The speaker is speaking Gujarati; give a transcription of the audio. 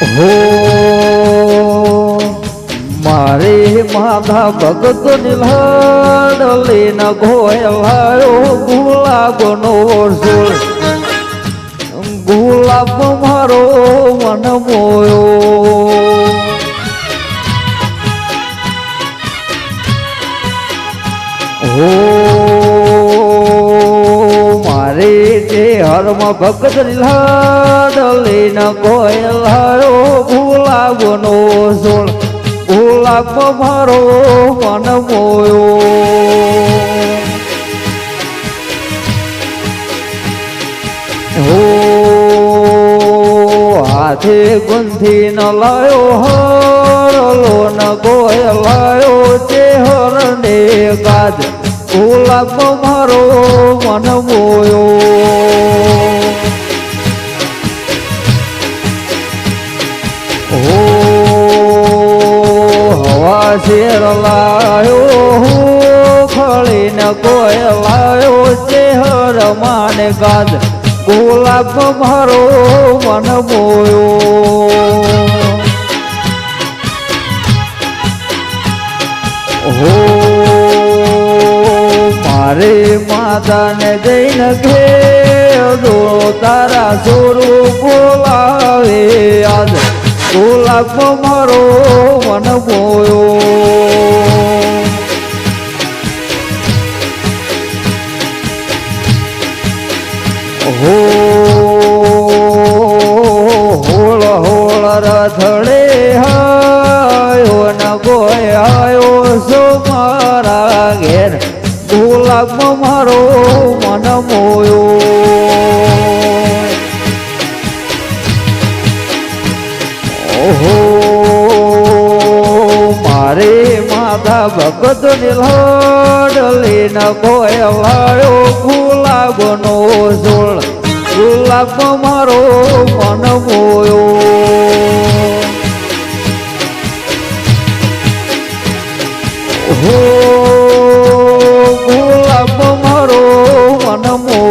હો મારે માધા ભગત નિલહડ લઈને ગોયલાયો ગુલાબનો સોળ ગુલાબ મારો મન મોયો. હો જે હરમ ભગત લાડ લઈને ગોયલાયો ગુલાબનો સોળ. ભૂલાવ મારો મન મોયો. હો, હાથે ગુંથી ન લાયો હરલો ન કોઈ લાયો તે હરને કાજ ભૂલાવ મારો મન મોયો. હવા લાયો લાયો ખળીને કોઈ લાયો ચેહર હર માને ગાજ ગુલાબ મારો મન મોયો. હો, મારે માતાને જઈને ઘેરો તારા સોરું બોલાવે આજ. ગુલાબ મારો મન મોયો. હો, હોળ હોળ રથડે હાયો ન ગોય આયો સો મારા ઘેર. ગુલાબ મારો મન મોયો. ઓહો મારે માધા ભગત નિલહડ લઈને ગોય લાયો ગુલાબનો સોળ ગુલાબ મારો મન મોયો. હો, ગુલાબ મારો મન મોયો